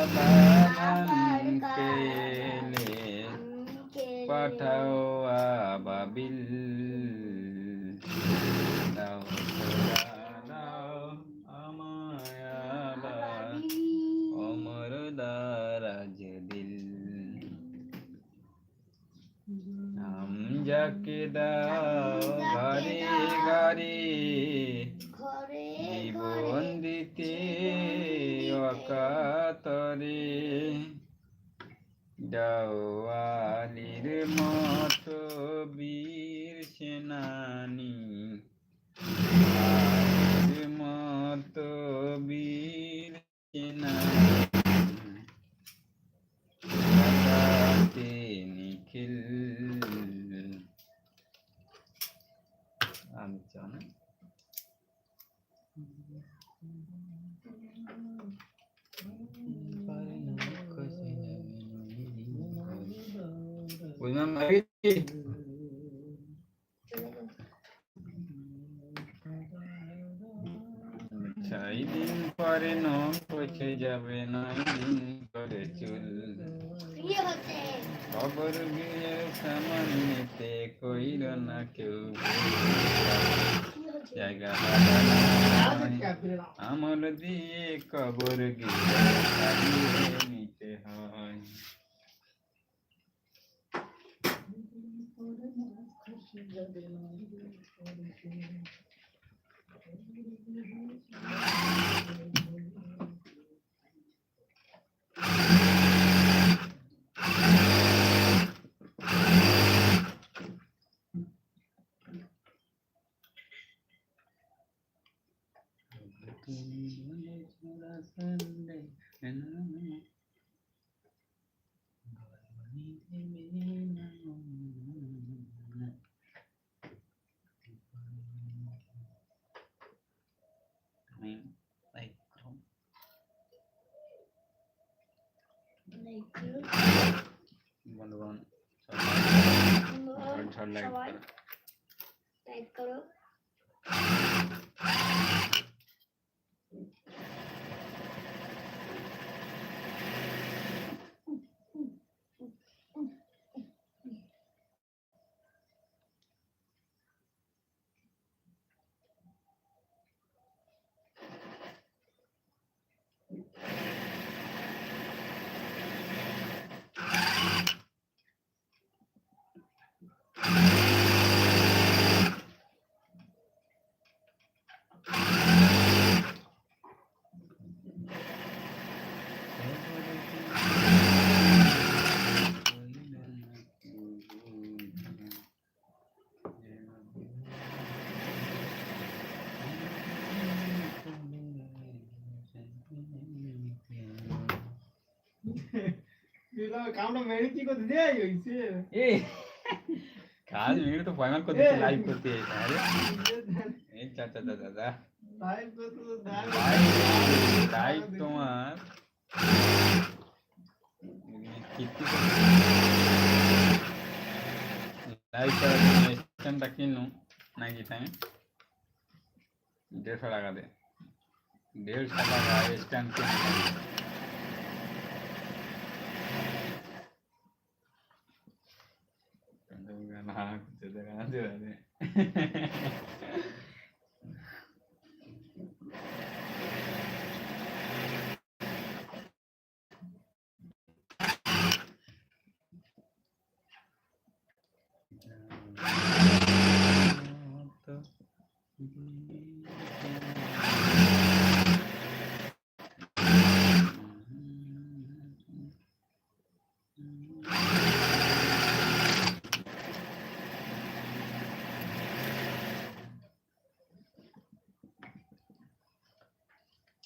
আমাকে পাঠাও আবাবিল অমর দারাজ দিল যাকে দাও ঘরে ঘরে জীবন দিতে অকাতরে জওয়ালির মতো বীর সেনানি মতো বীর সেনানি। নিখিল আমি চাও না বুঝলাম ভাই চাই দিন পরে ন পচে যাবে নয় দিন করে চুল খবর গিয়ে সামান্যতে কইর না কেউ জায়গা আমল দিয়ে কবর নিতে হয় mean, like group. Like group. ಒಂದು ಒಂದು ಒಂದು ಸಲ ಲೈಕ್ কামটা মেরে কি করতে দেয়? হইছে এ কাজ ভিড় তো পয়মান করতে লাইভ করতে আরে এই চাচা দাদা দাদা লাইভ করতে তো লাইভ তোমার লাইভ স্ট্যান্ডটা কিনো নাকি তাই দেড়শো টাকা দে দেড়শো টাকা স্ট্যান্ড না করতে দেখা যাচ্ছে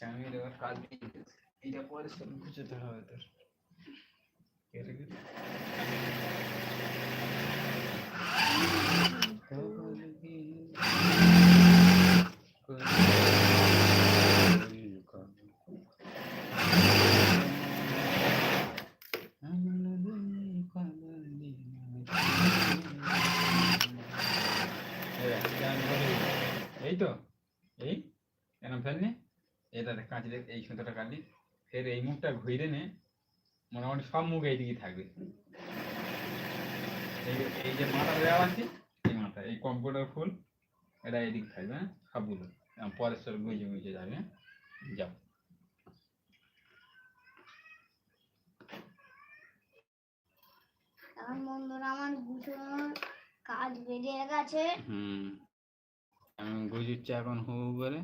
আমি এবার কাজ এইটা পরে সব গুছাতে হবে তোর। এই তো এই? কেন ফেলনি? এটা কাঁচি দেখ এই সুতোটা কাটলি। ফের এই মুখটা ঘুরে নে মোটামুটি সব মুখ এইদিকে থাকবে। এই এই যে মাথা দেওয়া আছে এই মাথা এই কম্পিউটার ফুল এটা এদিক থাকবে হ্যাঁ? সবগুলো। এরম পরেশ্বর গুঁজে গুঁজে যাবে হ্যাঁ? যাও। এখন বন্ধুরা আমার গুছানোর কাজ বেরিয়ে গেছে। হুম। আমি গুজুচ্ছি এখন হু করে।